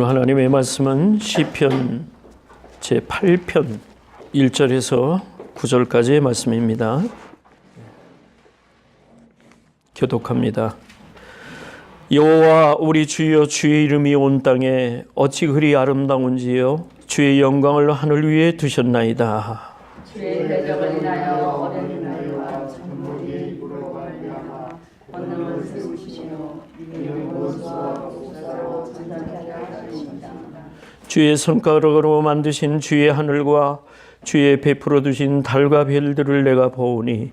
오늘 하나님의 말씀은 시편 제 8편 1절에서 9절까지의 말씀입니다. 교독합니다. 여호와 우리 주여 주의 이름이 온 땅에 어찌 그리 아름다운지요 주의 영광을 하늘 위에 두셨나이다. 주의 대적을 인하여 어린 나이와 천물이 물어가리라 권능을 세우시며 이름으로서 목사로 전달하게 하십니다. 주의 손가락으로 만드신 주의 하늘과 주의 베풀어 두신 달과 별들을 내가 보오니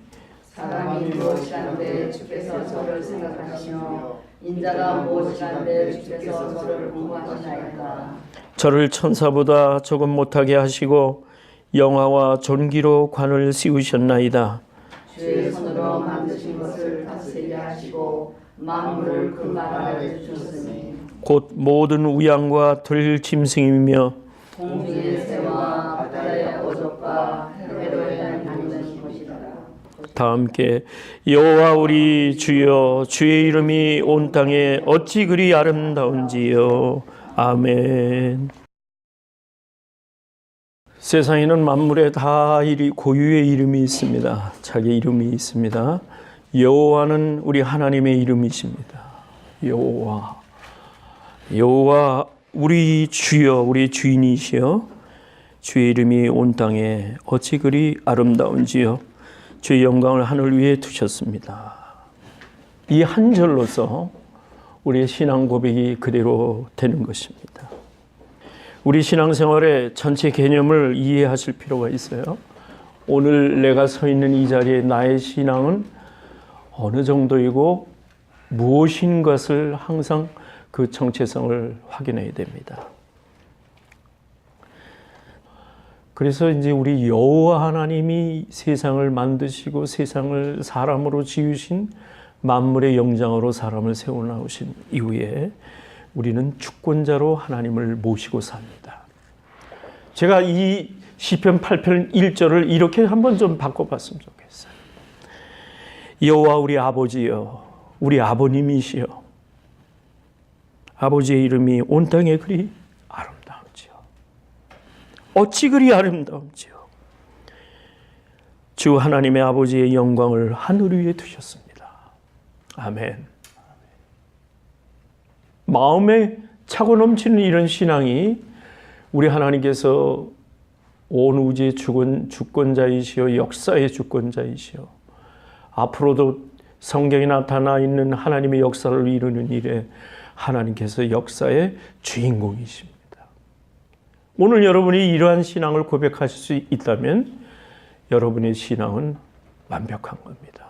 사람이 무엇이란데 주께서 저를 생각하시며 인자가 무엇이란데 주께서 저를 공부하시나이까 저를 천사보다 조금 못하게 하시고 영화와 존귀로 관을 씌우셨나이다. 주의 손으로 만드신 것을 다스리게 하시고 만물을 그 나라에 주셨으니 곧 모든 우양과 들 짐승이며. 다 함께 여호와 우리 주여 주의 이름이 온 땅에 어찌 그리 아름다운지요 아멘. 세상에는 만물에 다 이리 고유의 이름이 있습니다. 자기 이름이 있습니다. 여호와는 우리 하나님의 이름이십니다. 여호와 여호와 우리 주여 우리 주인이시여 주의 이름이 온 땅에 어찌 그리 아름다운지요 주의 영광을 하늘 위에 두셨습니다. 이 한 절로서 우리의 신앙 고백이 그대로 되는 것입니다. 우리 신앙생활의 전체 개념을 이해하실 필요가 있어요. 오늘 내가 서 있는 이 자리에 나의 신앙은 어느 정도이고 무엇인 것을 항상 그 정체성을 확인해야 됩니다. 그래서 이제 우리 여호와 하나님이 세상을 만드시고 세상을 사람으로 지으신 만물의 영장으로 사람을 세워 나오신 이후에 우리는 주권자로 하나님을 모시고 삽니다. 제가 이 시편 8편 1절을 이렇게 한번 좀 바꿔 봤으면 좋겠어요. 여호와 우리 아버지여, 우리 아버님이시여, 아버지의 이름이 온 땅에 그리 아름다운지요. 어찌 그리 아름다운지요. 주 하나님의 아버지의 영광을 하늘 위에 두셨습니다. 아멘. 마음에 차고 넘치는 이런 신앙이 우리 하나님께서 온 우주의 주권, 주권자이시여 역사의 주권자이시여 앞으로도 성경에 나타나 있는 하나님의 역사를 이루는 일에 하나님께서 역사의 주인공이십니다. 오늘 여러분이 이러한 신앙을 고백하실 수 있다면 여러분의 신앙은 완벽한 겁니다.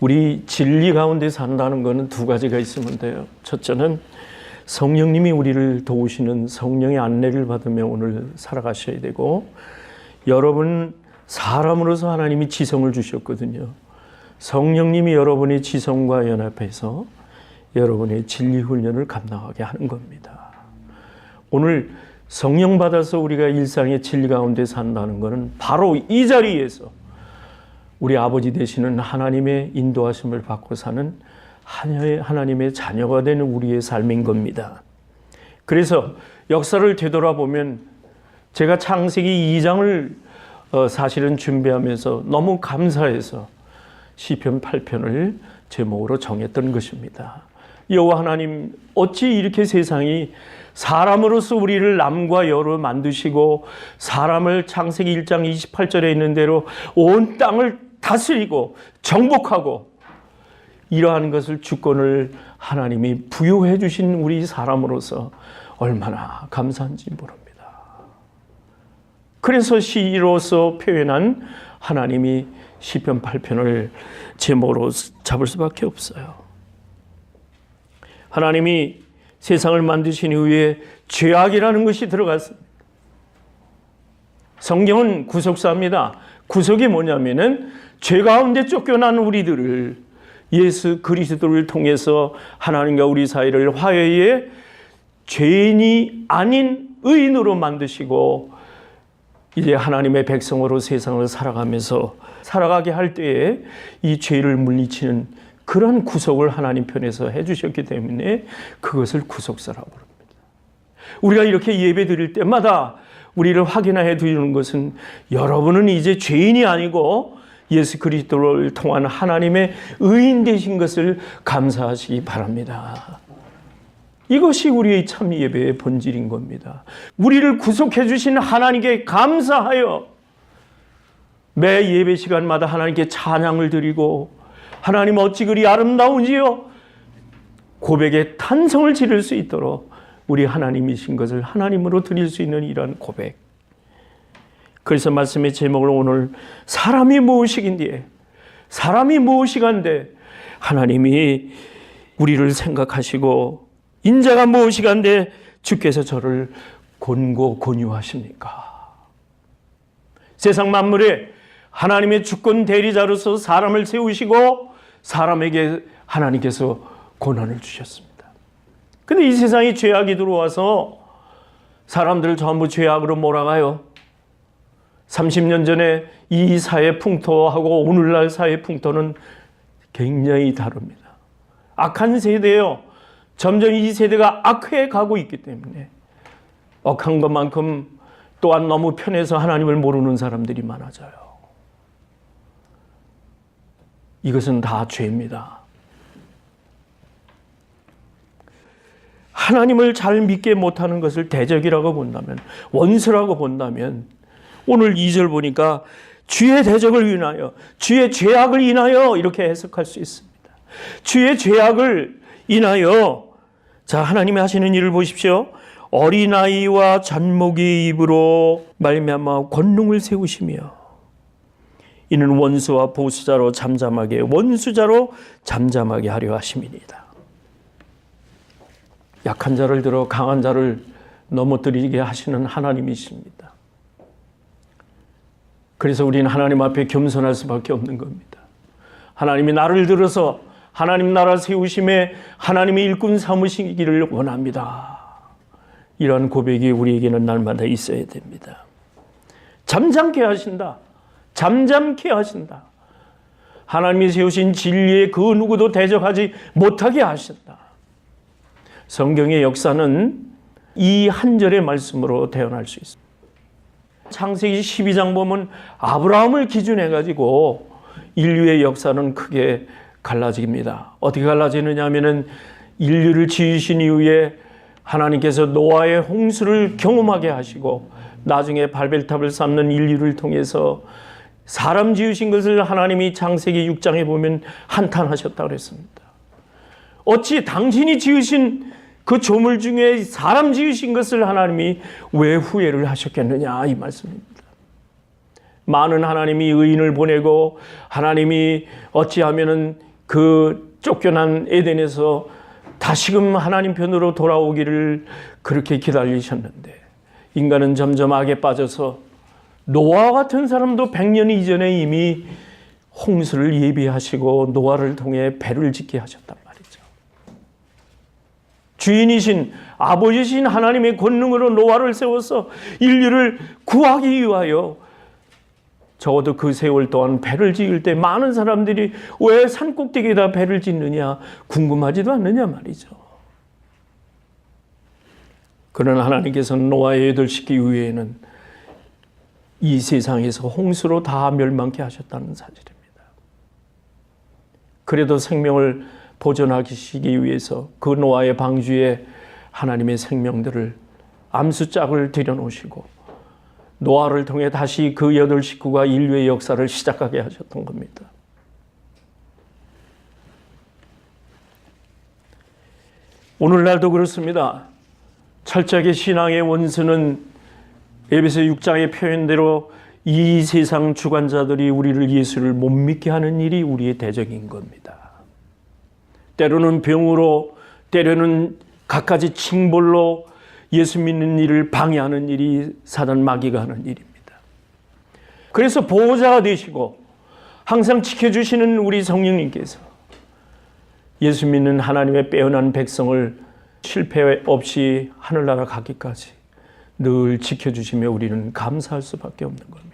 우리 진리 가운데 산다는 것은 두 가지가 있으면 돼요. 첫째는 성령님이 우리를 도우시는 성령의 안내를 받으며 오늘 살아가셔야 되고 여러분 사람으로서 하나님이 지성을 주셨거든요. 성령님이 여러분의 지성과 연합해서 여러분의 진리 훈련을 감당하게 하는 겁니다. 오늘 성령 받아서 우리가 일상의 진리 가운데 산다는 것은 바로 이 자리에서 우리 아버지 되시는 하나님의 인도하심을 받고 사는 하나님의 자녀가 되는 우리의 삶인 겁니다. 그래서 역사를 되돌아보면 제가 창세기 2장을 어, 사실은 준비하면서 너무 감사해서 시편 8편을 제목으로 정했던 것입니다. 여호와 하나님 어찌 이렇게 세상이 사람으로서 우리를 남과 여로 만드시고 사람을 창세기 1장 28절에 있는 대로 온 땅을 다스리고 정복하고 이러한 것을 주권을 하나님이 부여해 주신 우리 사람으로서 얼마나 감사한지 모릅니다. 그래서 시로서 표현한 하나님이 시편 8편을 제목으로 잡을 수밖에 없어요. 하나님이 세상을 만드신 이후에 죄악이라는 것이 들어갔습니다. 성경은 구속사입니다. 구속이 뭐냐면은 죄 가운데 쫓겨난 우리들을 예수 그리스도를 통해서 하나님과 우리 사이를 화해의 죄인이 아닌 의인으로 만드시고 이제 하나님의 백성으로 세상을 살아가면서 살아가게 할 때에 이 죄를 물리치는 그런 구속을 하나님 편에서 해주셨기 때문에 그것을 구속사라고 부릅니다. 우리가 이렇게 예배 드릴 때마다 우리를 확인해 두는 것은 여러분은 이제 죄인이 아니고 예수 그리스도를 통한 하나님의 의인 되신 것을 감사하시기 바랍니다. 이것이 우리의 참 예배의 본질인 겁니다. 우리를 구속해 주신 하나님께 감사하여 매 예배 시간마다 하나님께 찬양을 드리고 하나님 어찌 그리 아름다운지요 고백에 탄성을 지를 수 있도록 우리 하나님이신 것을 하나님으로 드릴 수 있는 이러한 고백. 그래서 말씀의 제목을 오늘 사람이 무엇이긴데 사람이 무엇이간데 하나님이 우리를 생각하시고 인자가 무엇이간데 주께서 저를 곤고 권유하십니까? 세상 만물에 하나님의 주권 대리자로서 사람을 세우시고 사람에게 하나님께서 고난을 주셨습니다. 근데 이 세상에 죄악이 들어와서 사람들을 전부 죄악으로 몰아가요. 30년 전에 이 사회 풍토하고 오늘날 사회 풍토는 굉장히 다릅니다. 악한 세대예요. 점점 이 세대가 악해 가고 있기 때문에 억한 것만큼 또한 너무 편해서 하나님을 모르는 사람들이 많아져요. 이것은 다 죄입니다. 하나님을 잘 믿게 못하는 것을 대적이라고 본다면, 원수라고 본다면, 오늘 2절 보니까 주의 대적을 인하여, 주의 죄악을 인하여 이렇게 해석할 수 있습니다. 주의 죄악을 인하여, 자, 하나님이 하시는 일을 보십시오. 어린아이와 잔목의 입으로 말미암아 권능을 세우시며, 이는 원수와 보수자로 잠잠하게, 원수자로 잠잠하게 하려 하심이니이다. 약한 자를 들어 강한 자를 넘어뜨리게 하시는 하나님이십니다. 그래서 우리는 하나님 앞에 겸손할 수밖에 없는 겁니다. 하나님이 나를 들어서 하나님 나라 세우심에 하나님의 일꾼 삼으시기를 원합니다. 이러한 고백이 우리에게는 날마다 있어야 됩니다. 잠잠케 하신다. 잠잠케 하신다. 하나님이 세우신 진리에 그 누구도 대적하지 못하게 하신다. 성경의 역사는 이 한 절의 말씀으로 태어날 수 있습니다. 창세기 12장 보면 아브라함을 기준해 가지고 인류의 역사는 크게 갈라집니다. 어떻게 갈라지느냐 하면은 인류를 지으신 이후에 하나님께서 노아의 홍수를 경험하게 하시고 나중에 발벨탑을 쌓는 인류를 통해서 사람 지으신 것을 하나님이 창세기 6장에 보면 한탄하셨다 그랬습니다. 어찌 당신이 지으신 그 조물 중에 사람 지으신 것을 하나님이 왜 후회를 하셨겠느냐 이 말씀입니다. 많은 하나님이 의인을 보내고 하나님이 어찌하면은 그 쫓겨난 에덴에서 다시금 하나님 편으로 돌아오기를 그렇게 기다리셨는데 인간은 점점 악에 빠져서 노아 같은 사람도 100년 이전에 이미 홍수를 예비하시고 노아를 통해 배를 짓게 하셨단 말이죠. 주인이신 아버지신 하나님의 권능으로 노아를 세워서 인류를 구하기 위하여 적어도 그 세월 동안 배를 지을 때 많은 사람들이 왜 산꼭대기에다 배를 짓느냐 궁금하지도 않느냐 말이죠. 그러나 하나님께서는 노아의 여덟 시기 이후에는 이 세상에서 홍수로 다 멸망케 하셨다는 사실입니다. 그래도 생명을 보존하시기 위해서 그 노아의 방주에 하나님의 생명들을 암수짝을 들여놓으시고 노아를 통해 다시 그 여덟 식구가 인류의 역사를 시작하게 하셨던 겁니다. 오늘날도 그렇습니다. 철저하게 신앙의 원수는 에베소 6장의 표현대로 이 세상 주관자들이 우리를 예수를 못 믿게 하는 일이 우리의 대적인 겁니다. 때로는 병으로, 때로는 갖가지 징벌로 예수 믿는 일을 방해하는 일이 사단 마귀가 하는 일입니다. 그래서 보호자가 되시고 항상 지켜주시는 우리 성령님께서 예수 믿는 하나님의 빼어난 백성을 실패 없이 하늘나라 가기까지 늘 지켜주시며 우리는 감사할 수밖에 없는 겁니다.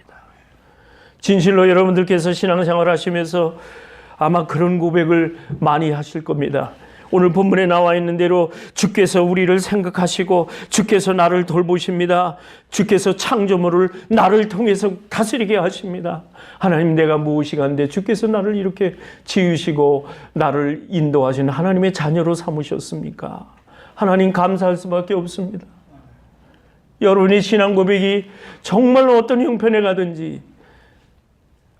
진실로 여러분들께서 신앙생활 하시면서 아마 그런 고백을 많이 하실 겁니다. 오늘 본문에 나와 있는 대로 주께서 우리를 생각하시고 주께서 나를 돌보십니다. 주께서 창조물을 나를 통해서 다스리게 하십니다. 하나님 내가 무엇이 간데 주께서 나를 이렇게 지으시고 나를 인도하신 하나님의 자녀로 삼으셨습니까? 하나님 감사할 수밖에 없습니다. 여러분의 신앙 고백이 정말 어떤 형편에 가든지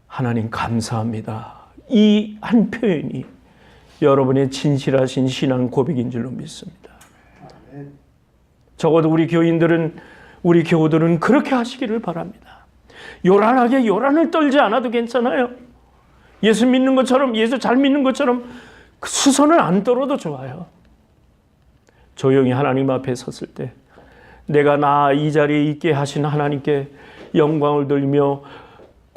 하나님 감사합니다. 이 한 표현이 여러분의 진실하신 신앙 고백인 줄로 믿습니다. 적어도 우리 교인들은 우리 교우들은 그렇게 하시기를 바랍니다. 요란하게 요란을 떨지 않아도 괜찮아요. 예수 믿는 것처럼 예수 잘 믿는 것처럼 수선을 안 떨어도 좋아요. 조용히 하나님 앞에 섰을 때 내가 나 이 자리에 있게 하신 하나님께 영광을 돌리며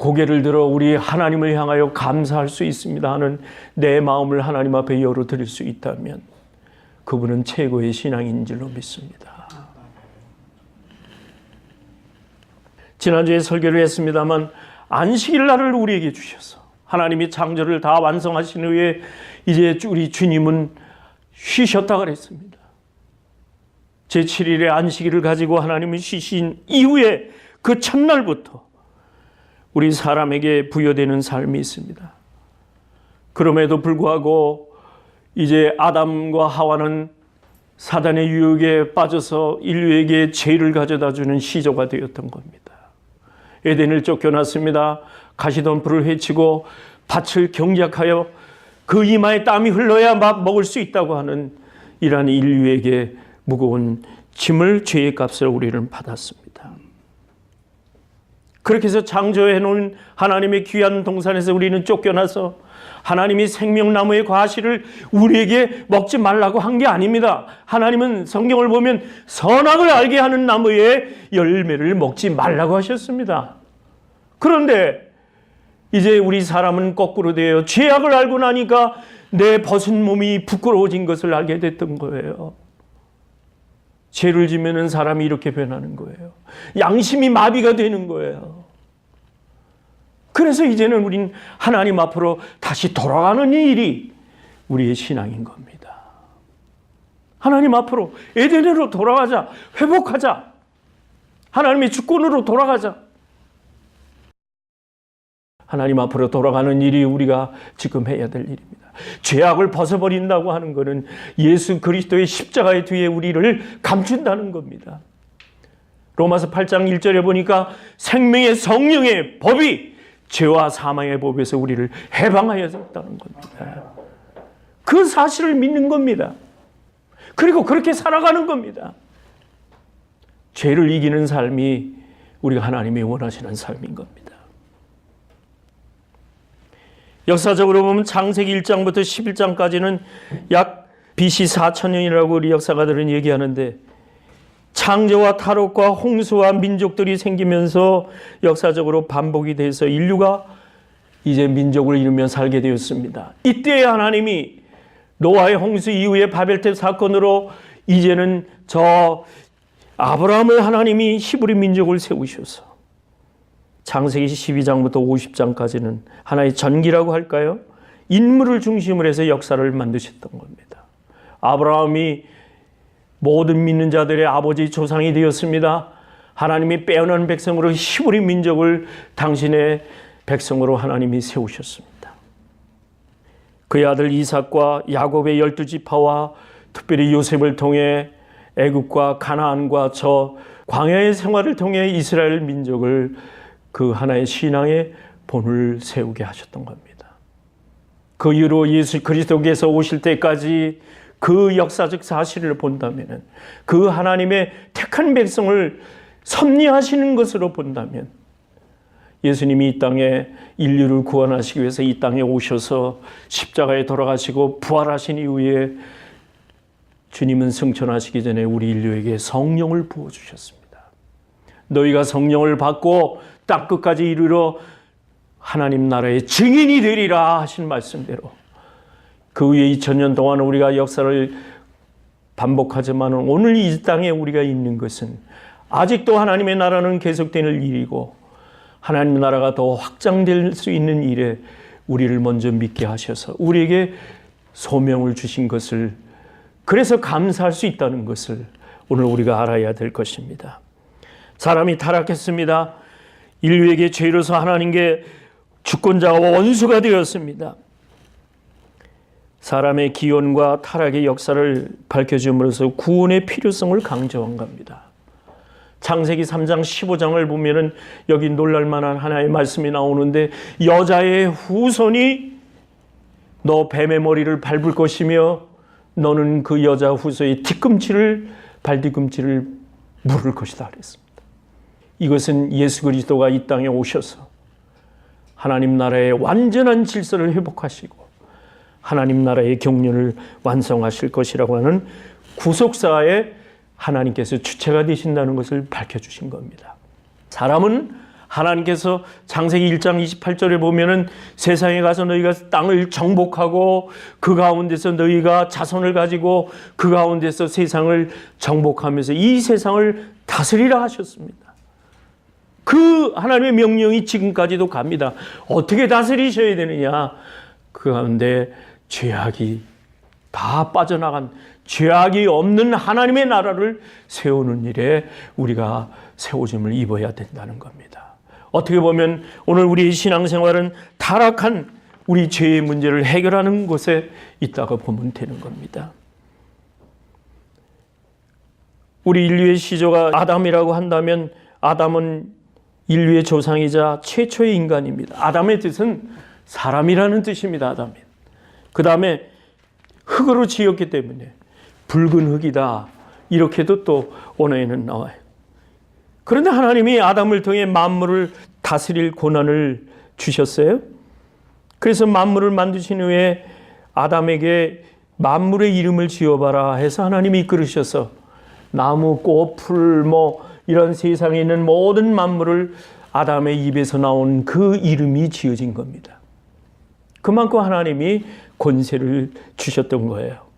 고개를 들어 우리 하나님을 향하여 감사할 수 있습니다 하는 내 마음을 하나님 앞에 열어 드릴 수 있다면 그분은 최고의 신앙인 줄로 믿습니다. 지난주에 설교를 했습니다만 안식일 날을 우리에게 주셔서 하나님이 창조를 다 완성하신 후에 이제 우리 주님은 쉬셨다 그랬습니다. 제7일의 안식일을 가지고 하나님은 쉬신 이후에 그 첫날부터 우리 사람에게 부여되는 삶이 있습니다. 그럼에도 불구하고 이제 아담과 하와는 사단의 유혹에 빠져서 인류에게 죄를 가져다 주는 시조가 되었던 겁니다. 에덴을 쫓겨났습니다. 가시덤 불을 해치고 밭을 경작하여 그 이마에 땀이 흘러야 막 먹을 수 있다고 하는 이러한 인류에게 무거운 짐을 죄의 값을 우리는 받았습니다. 그렇게 해서 창조해 놓은 하나님의 귀한 동산에서 우리는 쫓겨나서 하나님이 생명나무의 과실을 우리에게 먹지 말라고 한 게 아닙니다. 하나님은 성경을 보면 선악을 알게 하는 나무의 열매를 먹지 말라고 하셨습니다. 그런데 이제 우리 사람은 거꾸로 되어 죄악을 알고 나니까 내 벗은 몸이 부끄러워진 것을 알게 됐던 거예요. 죄를 지면은 사람이 이렇게 변하는 거예요. 양심이 마비가 되는 거예요. 그래서 이제는 우린 하나님 앞으로 다시 돌아가는 일이 우리의 신앙인 겁니다. 하나님 앞으로 에덴으로 돌아가자. 회복하자. 하나님의 주권으로 돌아가자. 하나님 앞으로 돌아가는 일이 우리가 지금 해야 될 일입니다. 죄악을 벗어버린다고 하는 것은 예수 그리스도의 십자가의 뒤에 우리를 감춘다는 겁니다. 로마서 8장 1절에 보니까 생명의 성령의 법이 죄와 사망의 법에서 우리를 해방하였다는 겁니다. 그 사실을 믿는 겁니다. 그리고 그렇게 살아가는 겁니다. 죄를 이기는 삶이 우리가 하나님이 원하시는 삶인 겁니다. 역사적으로 보면 창세기 1장부터 11장까지는 약 BC 4천년이라고 우리 역사가들은 얘기하는데 창조와 탈옥과 홍수와 민족들이 생기면서 역사적으로 반복이 돼서 인류가 이제 민족을 이루며 살게 되었습니다. 이때 하나님이 노아의 홍수 이후에 바벨탑 사건으로 이제는 저 아브라함을 하나님이 히브리 민족을 세우셔서 창세기 12장부터 50장까지는 하나의 전기라고 할까요? 인물을 중심으로 해서 역사를 만드셨던 겁니다. 아브라함이 모든 믿는 자들의 아버지 조상이 되었습니다. 하나님이 빼어난 백성으로 히브리 민족을 당신의 백성으로 하나님이 세우셨습니다. 그의 아들 이삭과 야곱의 열두 지파와 특별히 요셉을 통해 애굽과 가나안과 저 광야의 생활을 통해 이스라엘 민족을 그 하나의 신앙의 본을 세우게 하셨던 겁니다. 그 이후로 예수 그리스도께서 오실 때까지 그 역사적 사실을 본다면 그 하나님의 택한 백성을 섭리하시는 것으로 본다면 예수님이 이 땅에 인류를 구원하시기 위해서 이 땅에 오셔서 십자가에 돌아가시고 부활하신 이후에 주님은 승천하시기 전에 우리 인류에게 성령을 부어 주셨습니다. 너희가 성령을 받고 땅 끝까지 이르러 하나님 나라의 증인이 되리라 하신 말씀대로 그 후에 2000년 동안 우리가 역사를 반복하지만 오늘 이 땅에 우리가 있는 것은 아직도 하나님의 나라는 계속되는 일이고 하나님 나라가 더 확장될 수 있는 일에 우리를 먼저 믿게 하셔서 우리에게 소명을 주신 것을 그래서 감사할 수 있다는 것을 오늘 우리가 알아야 될 것입니다. 사람이 타락했습니다. 인류에게 죄로서 하나님께 주권자와 원수가 되었습니다. 사람의 기원과 타락의 역사를 밝혀줌으로써 구원의 필요성을 강조한 겁니다. 창세기 3장 15장을 보면은 여기 놀랄 만한 하나의 말씀이 나오는데 여자의 후손이 너 뱀의 머리를 밟을 것이며 너는 그 여자 후손의 뒤꿈치를 발뒤꿈치를 물을 것이다 그랬습니다. 이것은 예수 그리스도가 이 땅에 오셔서 하나님 나라의 완전한 질서를 회복하시고 하나님 나라의 경륜을 완성하실 것이라고 하는 구속사에 하나님께서 주체가 되신다는 것을 밝혀주신 겁니다. 사람은 하나님께서 창세기 1장 28절에 보면은 세상에 가서 너희가 땅을 정복하고 그 가운데서 너희가 자손을 가지고 그 가운데서 세상을 정복하면서 이 세상을 다스리라 하셨습니다. 그 하나님의 명령이 지금까지도 갑니다. 어떻게 다스리셔야 되느냐? 그 가운데 죄악이 다 빠져나간 죄악이 없는 하나님의 나라를 세우는 일에 우리가 세워짐을 입어야 된다는 겁니다. 어떻게 보면 오늘 우리의 신앙생활은 타락한 우리 죄의 문제를 해결하는 곳에 있다고 보면 되는 겁니다. 우리 인류의 시조가 아담이라고 한다면 아담은 인류의 조상이자 최초의 인간입니다. 아담의 뜻은 사람이라는 뜻입니다. 아담이. 그 다음에 흙으로 지었기 때문에 붉은 흙이다. 이렇게도 또 언어에는 나와요. 그런데 하나님이 아담을 통해 만물을 다스릴 고난을 주셨어요. 그래서 만물을 만드신 후에 아담에게 만물의 이름을 지어봐라 해서 하나님이 이끌으셔서 나무, 꽃, 풀, 뭐 이런 세상에 있는 모든 만물을 아담의 입에서 나온 그 이름이 지어진 겁니다. 그만큼 하나님이 권세를 주셨던 거예요.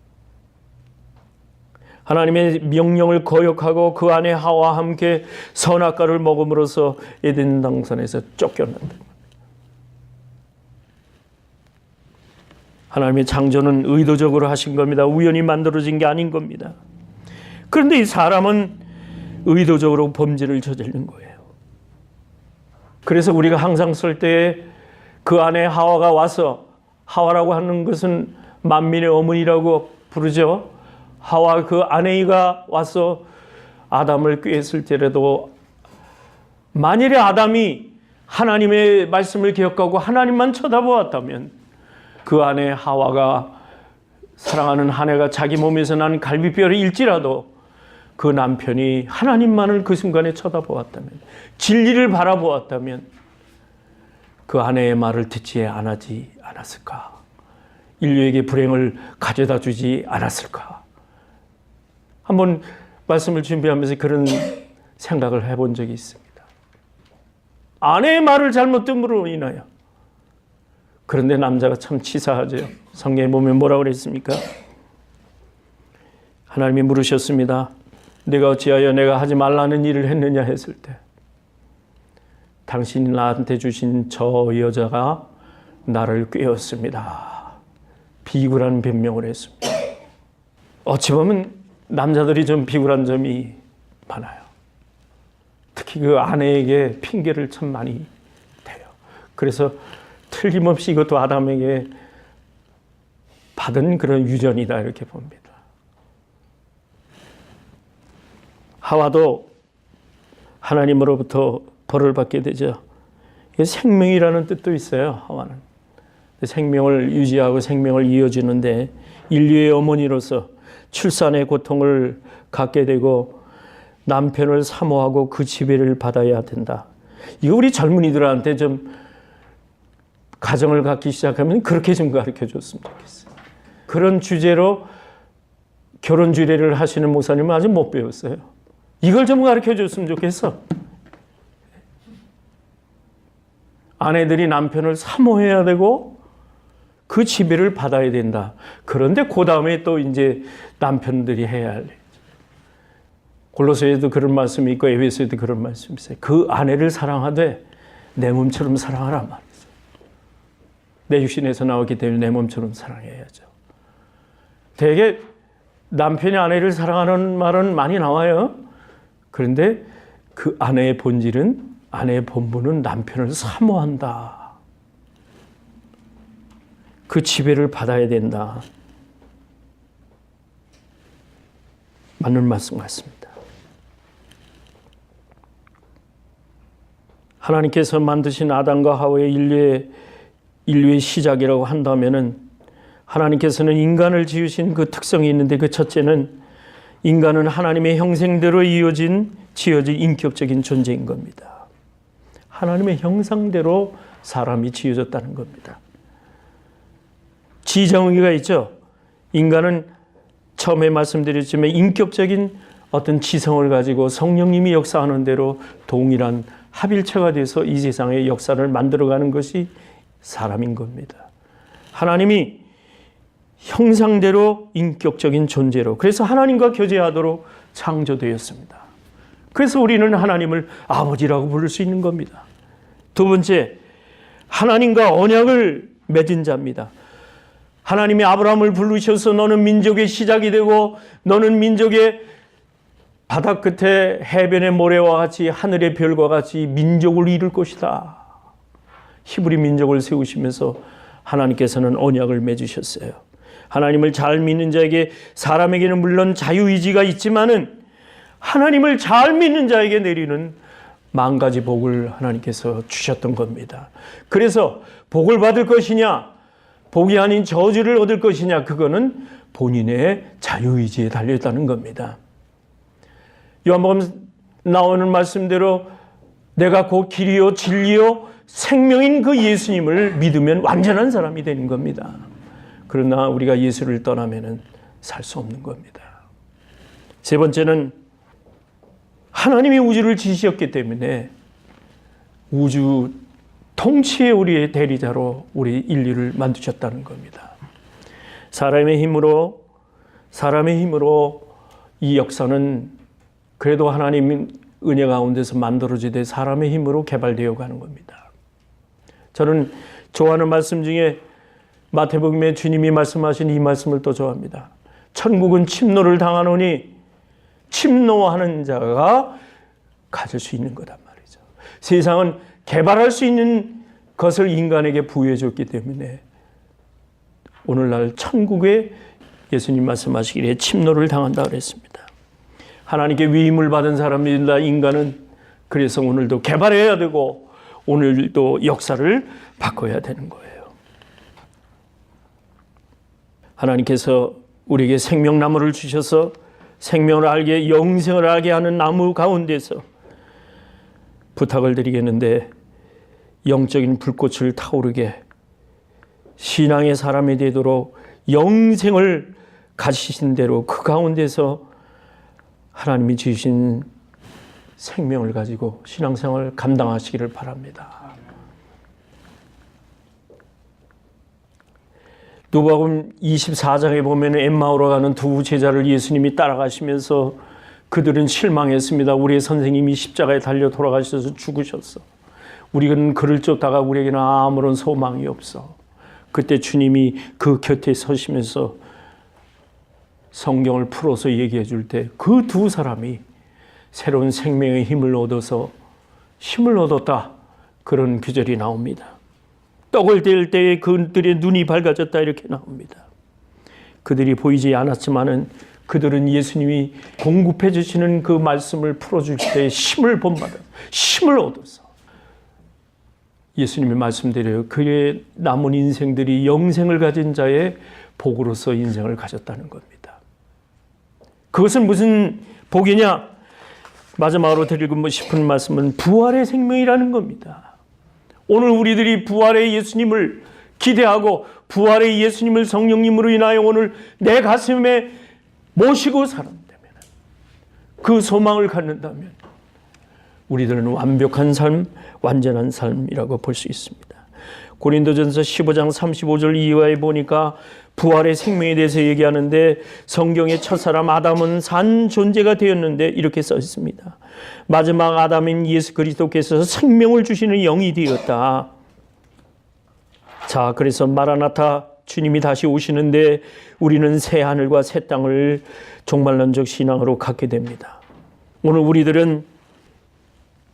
하나님의 명령을 거역하고 그 안에 하와 함께 선악과를 먹음으로써 에덴 당산에서 쫓겨난다. 하나님의 창조는 의도적으로 하신 겁니다. 우연히 만들어진 게 아닌 겁니다. 그런데 이 사람은 의도적으로 범죄를 저지른 거예요. 그래서 우리가 항상 쓸때그 안에 하와가 와서 하와라고 하는 것은 만민의 어머니라고 부르죠. 하와 그 아내가 와서 아담을 꾀했을 때라도 만일에 아담이 하나님의 말씀을 기억하고 하나님만 쳐다보았다면 그 안에 하와가 사랑하는 아내가 자기 몸에서 난 갈비뼈를 잃지라도 그 남편이 하나님만을 그 순간에 쳐다보았다면 진리를 바라보았다면 그 아내의 말을 듣지 않았지 않았을까? 인류에게 불행을 가져다 주지 않았을까? 한번 말씀을 준비하면서 그런 생각을 해본 적이 있습니다. 아내의 말을 잘못 뜸으로 인하여. 그런데 남자가 참 치사하죠. 성경에 보면 뭐라고 그랬습니까? 하나님이 물으셨습니다. 내가 어찌하여 내가 하지 말라는 일을 했느냐 했을 때 당신이 나한테 주신 저 여자가 나를 꾀었습니다. 비굴한 변명을 했습니다. 어찌 보면 남자들이 좀 비굴한 점이 많아요. 특히 그 아내에게 핑계를 참 많이 대요. 그래서 틀림없이 이것도 아담에게 받은 그런 유전이다 이렇게 봅니다. 하와도 하나님으로부터 벌을 받게 되죠. 생명이라는 뜻도 있어요. 하와는 생명을 유지하고 생명을 이어주는데 인류의 어머니로서 출산의 고통을 갖게 되고 남편을 사모하고 그 지배를 받아야 된다. 이거 우리 젊은이들한테 좀 가정을 갖기 시작하면 그렇게 좀 가르쳐 줬으면 좋겠어요. 그런 주제로 결혼 주례를 하시는 목사님은 아직 못 배웠어요. 이걸 좀 가르쳐 줬으면 좋겠어. 아내들이 남편을 사모해야 되고 그 지배를 받아야 된다. 그런데 그 다음에 또 이제 남편들이 해야 할 일. 골로새에도 그런 말씀이 있고 에베소에도 그런 말씀이 있어요. 그 아내를 사랑하되 내 몸처럼 사랑하라 말이죠. 내 육신에서 나왔기 때문에 내 몸처럼 사랑해야죠. 되게 남편이 아내를 사랑하는 말은 많이 나와요. 그런데 그 아내의 본질은 아내의 본분은 남편을 사모한다. 그 지배를 받아야 된다. 맞는 말씀 같습니다. 하나님께서 만드신 아담과 하와의 인류의 인류의 시작이라고 한다면은 하나님께서는 인간을 지으신 그 특성이 있는데 그 첫째는 인간은 하나님의 형생대로 이어진 지어진 인격적인 존재인 겁니다. 하나님의 형상대로 사람이 지어졌다는 겁니다. 지정의가 있죠. 인간은 처음에 말씀드렸지만 인격적인 어떤 지성을 가지고 성령님이 역사하는 대로 동일한 합일체가 돼서 이 세상의 역사를 만들어가는 것이 사람인 겁니다. 하나님이 형상대로 인격적인 존재로 그래서 하나님과 교제하도록 창조되었습니다. 그래서 우리는 하나님을 아버지라고 부를 수 있는 겁니다. 두 번째, 하나님과 언약을 맺은 자입니다. 하나님이 아브라함을 부르셔서 너는 민족의 시작이 되고 너는 민족의 바다 끝에 해변의 모래와 같이 하늘의 별과 같이 민족을 이룰 것이다. 히브리 민족을 세우시면서 하나님께서는 언약을 맺으셨어요. 하나님을 잘 믿는 자에게 사람에게는 물론 자유의지가 있지만은 하나님을 잘 믿는 자에게 내리는 만 가지 복을 하나님께서 주셨던 겁니다. 그래서 복을 받을 것이냐, 복이 아닌 저주를 얻을 것이냐, 그거는 본인의 자유의지에 달려있다는 겁니다. 요한복음 나오는 말씀대로 내가 곧 길이요 진리요 생명인 그 예수님을 믿으면 완전한 사람이 되는 겁니다. 그러나 우리가 예수를 떠나면은 살 수 없는 겁니다. 세 번째는 하나님이 우주를 지으셨기 때문에 우주 통치의 우리의 대리자로 우리 인류를 만드셨다는 겁니다. 사람의 힘으로 사람의 힘으로 이 역사는 그래도 하나님 은혜 가운데서 만들어지되 사람의 힘으로 개발되어 가는 겁니다. 저는 좋아하는 말씀 중에 마태복음에 주님이 말씀하신 이 말씀을 또 좋아합니다. 천국은 침노를 당하노니 침노하는 자가 가질 수 있는 거단 말이죠. 세상은 개발할 수 있는 것을 인간에게 부여해 줬기 때문에 오늘날 천국에 예수님 말씀하시기에 침노를 당한다 그랬습니다. 하나님께 위임을 받은 사람이다 인간은 그래서 오늘도 개발해야 되고 오늘도 역사를 바꿔야 되는 거예요. 하나님께서 우리에게 생명나무를 주셔서 생명을 알게 영생을 알게 하는 나무 가운데서 부탁을 드리겠는데 영적인 불꽃을 타오르게 신앙의 사람이 되도록 영생을 가지신 대로 그 가운데서 하나님이 주신 생명을 가지고 신앙생활을 감당하시기를 바랍니다. 누가복음 24장에 보면 엠마오로 가는 두 제자를 예수님이 따라가시면서 그들은 실망했습니다. 우리의 선생님이 십자가에 달려 돌아가셔서 죽으셨어. 우리는 그를 쫓다가 우리에게는 아무런 소망이 없어. 그때 주님이 그 곁에 서시면서 성경을 풀어서 얘기해 줄 때 그 두 사람이 새로운 생명의 힘을 얻어서 힘을 얻었다. 그런 규절이 나옵니다. 떡을 뗄 때에 그들의 눈이 밝아졌다 이렇게 나옵니다. 그들이 보이지 않았지만은 그들은 예수님이 공급해 주시는 그 말씀을 풀어줄 때 힘을 본받아 힘을 얻어서 예수님의 말씀대로 그의 남은 인생들이 영생을 가진 자의 복으로서 인생을 가졌다는 겁니다. 그것은 무슨 복이냐? 마지막으로 드리고 싶은 말씀은 부활의 생명이라는 겁니다. 오늘 우리들이 부활의 예수님을 기대하고 부활의 예수님을 성령님으로 인하여 오늘 내 가슴에 모시고 살았다면 그 소망을 갖는다면 우리들은 완벽한 삶, 완전한 삶이라고 볼 수 있습니다. 고린도전서 15장 35절 이하에 보니까 부활의 생명에 대해서 얘기하는데 성경의 첫사람 아담은 산 존재가 되었는데 이렇게 써 있습니다. 마지막 아담인 예수 그리스도께서 생명을 주시는 영이 되었다. 자, 그래서 마라나타 주님이 다시 오시는데 우리는 새 하늘과 새 땅을 종말론적 신앙으로 갖게 됩니다. 오늘 우리들은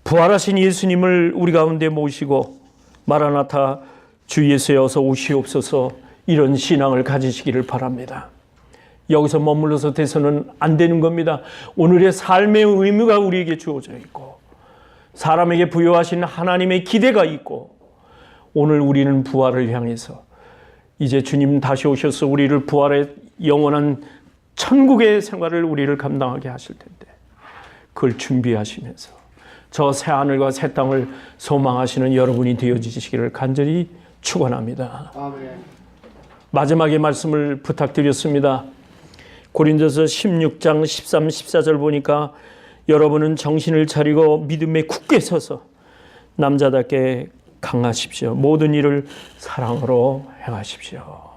부활하신 예수님을 우리 가운데 모시고 마라나타 주 예수에 어서 오시옵소서 이런 신앙을 가지시기를 바랍니다. 여기서 머물러서 돼서는 안 되는 겁니다. 오늘의 삶의 의무가 우리에게 주어져 있고 사람에게 부여하신 하나님의 기대가 있고 오늘 우리는 부활을 향해서 이제 주님 다시 오셔서 우리를 부활의 영원한 천국의 생활을 우리를 감당하게 하실 텐데 그걸 준비하시면서 저 새 하늘과 새 땅을 소망하시는 여러분이 되어주시기를 간절히 축원합니다. 마지막에 말씀을 부탁드렸습니다. 고린도서 16장 13, 14절 보니까 여러분은 정신을 차리고 믿음에 굳게 서서 남자답게 강하십시오. 모든 일을 사랑으로 행하십시오.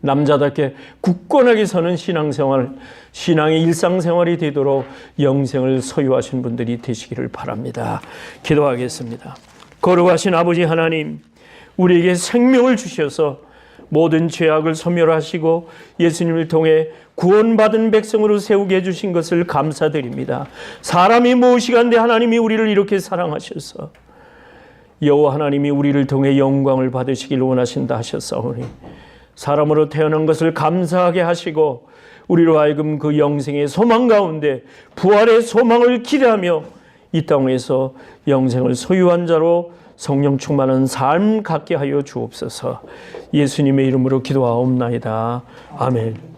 남자답게 굳건하게 서는 신앙생활, 신앙의 일상생활이 되도록 영생을 소유하신 분들이 되시기를 바랍니다. 기도하겠습니다. 거룩하신 아버지 하나님, 우리에게 생명을 주셔서 모든 죄악을 소멸하시고 예수님을 통해 구원받은 백성으로 세우게 해주신 것을 감사드립니다. 사람이 무엇이간데 하나님이 우리를 이렇게 사랑하셔서 여호와 하나님이 우리를 통해 영광을 받으시길 원하신다 하셨사오니 사람으로 태어난 것을 감사하게 하시고 우리로 하여금 그 영생의 소망 가운데 부활의 소망을 기대하며 이 땅에서 영생을 소유한 자로 성령 충만한 삶 갖게 하여 주옵소서. 예수님의 이름으로 기도하옵나이다. 아멘.